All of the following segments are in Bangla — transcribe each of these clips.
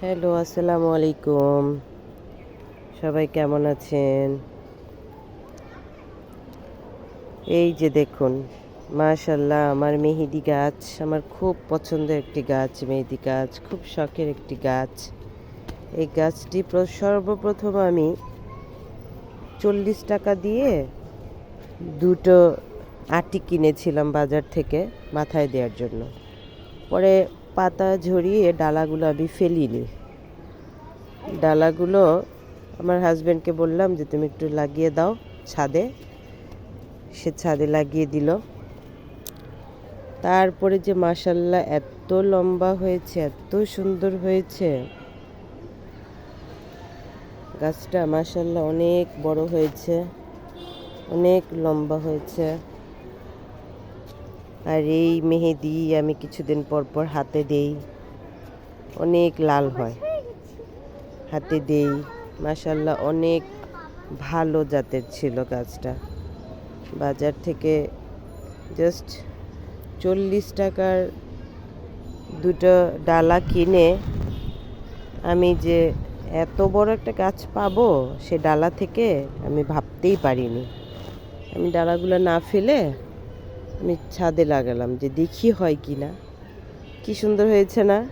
হ্যালো, আসসালামু আলাইকুম। সবাই কেমন আছেন? এই যে দেখুন মাশাল্লাহ আমার মেহেদি গাছ, আমার খুব পছন্দের একটি গাছ, মেহেদি গাছ, খুব শখের একটি গাছ। এই গাছটি সর্বপ্রথম আমি চল্লিশ টাকা দিয়ে দুটো আটি কিনেছিলাম বাজার থেকে মাথায় দেওয়ার জন্য। পরে পাতা ঝরিয়ে ডালাগুলো আমি ফেলিনি ডালাগুলো আমার হাজব্যান্ডকে বললাম যে, তুমি একটু লাগিয়ে দাও ছাদে। সে ছাদে লাগিয়ে দিল। তারপরে যে মাসাল্লাহ এত লম্বা হয়েছে, এত সুন্দর হয়েছে। গাছটা মাসাল্লাহ অনেক বড় হয়েছে, অনেক লম্বা হয়েছে। আর এই মেহেদি আমি কিছুদিন পর পর হাতে দেই। অনেক লাল হয়। হাতে দেই। মাসাল্লাহ অনেক ভালো জাতের ছিল গাছটা। বাজার থেকে জাস্ট চল্লিশ টাকার দুটো ডালা কিনে আমি যে এত বড় একটা গাছ পাবো সে ডালা থেকে আমি ভাবতেই পারিনি। আমি ডালাগুলো না ফেলে আমি ছাদে লাগালাম যে দেখি হয় কি না। কি সুন্দর হয়েছে না?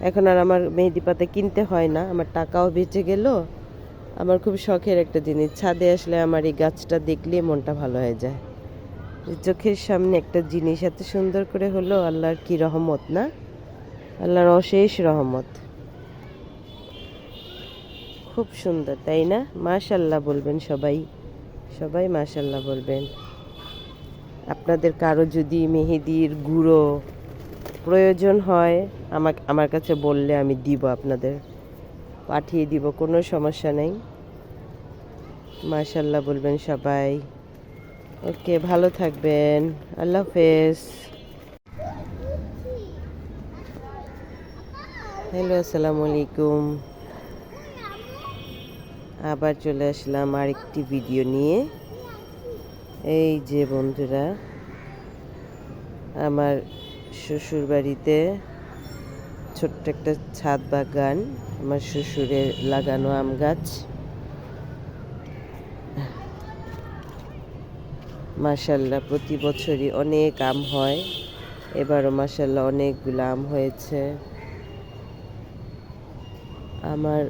এখন আর আমার মেহেদি পাতা কিনতে হয় না, আমার টাকাও বেঁচে গেল। আমার খুব শখের একটা জিনিস, ছাদে আসলে আমার এই গাছটা দেখলে মনটা ভালো হয়ে যায়। চোখের সামনে একটা জিনিস এত সুন্দর করে হলো, আল্লাহর কি রহমত না? আল্লাহর অশেষ রহমত। খুব সুন্দর, তাই না? মাশাল্লাহ বলবেন সবাই। সবাই মাশাল্লাহ বলবেন। আপনাদের কারও যদি মেহেদির গুঁড়ো প্রয়োজন হয়, আমাকে, আমার কাছে বললে আমি দিব আপনাদের। পাঠিয়ে দিব, কোনো সমস্যা নেই। মাশাল্লাহ বলবেন সবাই। ওকে, ভালো থাকবেন। আল্লাহ হাফেজ। হ্যালো, আসসালামু আলাইকুম। আবার চলে আসলাম আরেকটি ভিডিও নিয়ে। এই যে বন্ধুরা, আমার শ্বশুর বাড়িতে ছোট্ট একটা ছাদ বাগান, আমার শ্বশুরের লাগানো আম গাছ। মাশাল্লাহ, প্রতি বছরই অনেক আম হয়। এবারও মাশাল্লাহ অনেকগুলো আম হয়েছে। আমার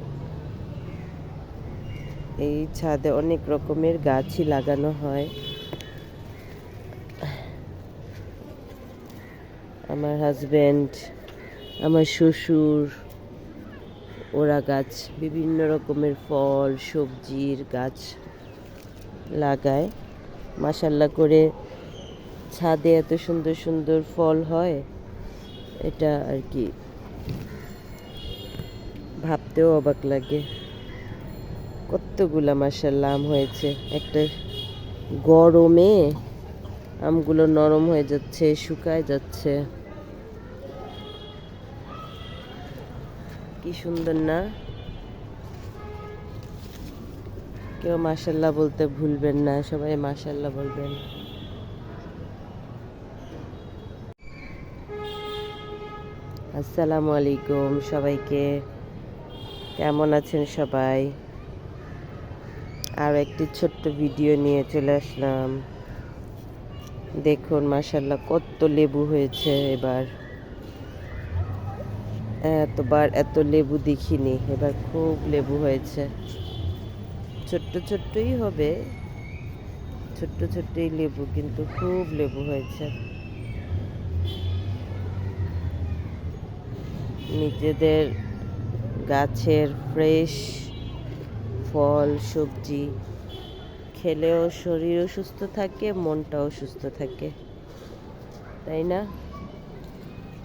এই ছাদে অনেক রকমের গাছই লাগানো হয়। আমার হাজব্যান্ড আমার শ্বশুর, ওরা গাছ বিভিন্ন রকমের ফল, সবজির গাছ লাগায়। মাসাল্লা করে ছাদে এত সুন্দর সুন্দর ফল হয়, এটা আর কি ভাবতেও অবাক লাগে। কতগুলা মাসাল্লাহ আম হয়েছে। একটা গরমে আমগুলো নরম হয়ে যাচ্ছে, শুকায় যাচ্ছে। কি সুন্দর না? কেউ মাসাল্লাহ বলতে ভুলবেন না, সবাই মাসাল্লাহ বলবেন। আসসালামু আলাইকুম সবাইকে। কেমন আছেন সবাই? আর একটি ছোট্ট ভিডিও নিয়ে চলে আসলাম। দেখুন মাসাল্লাহ কত লেবু হয়েছে এবার। এতবার এত লেবু দেখিনি, এবার খুব লেবু হয়েছে। ছোট্ট ছোট্টই হবে, ছোট্ট ছোট্টই লেবু, কিন্তু খুব লেবু হয়েছে। নিজেদের গাছের ফ্রেশ ফল, সবজি, খেলেও শরীরও সুস্থ থাকে, মনটাও সুস্থ থাকে, তাই না?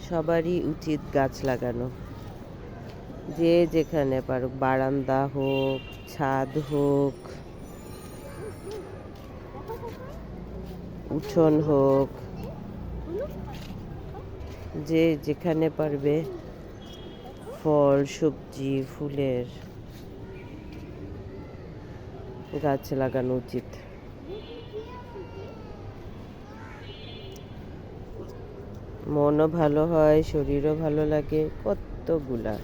সবারই উচিত গাছ লাগানো। যে যেখানে পারুক, বারান্দা হোক, ছাদ হোক, উঠোন হোক, যে যেখানে পারবে, ফল, সবজি, ফুলের গাছ লাগানো উচিত। মনও ভালো হয় শরীরও ভালো লাগে। কতগুলা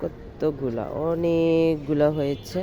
কতগুলা অনেকগুলা হয়েছে।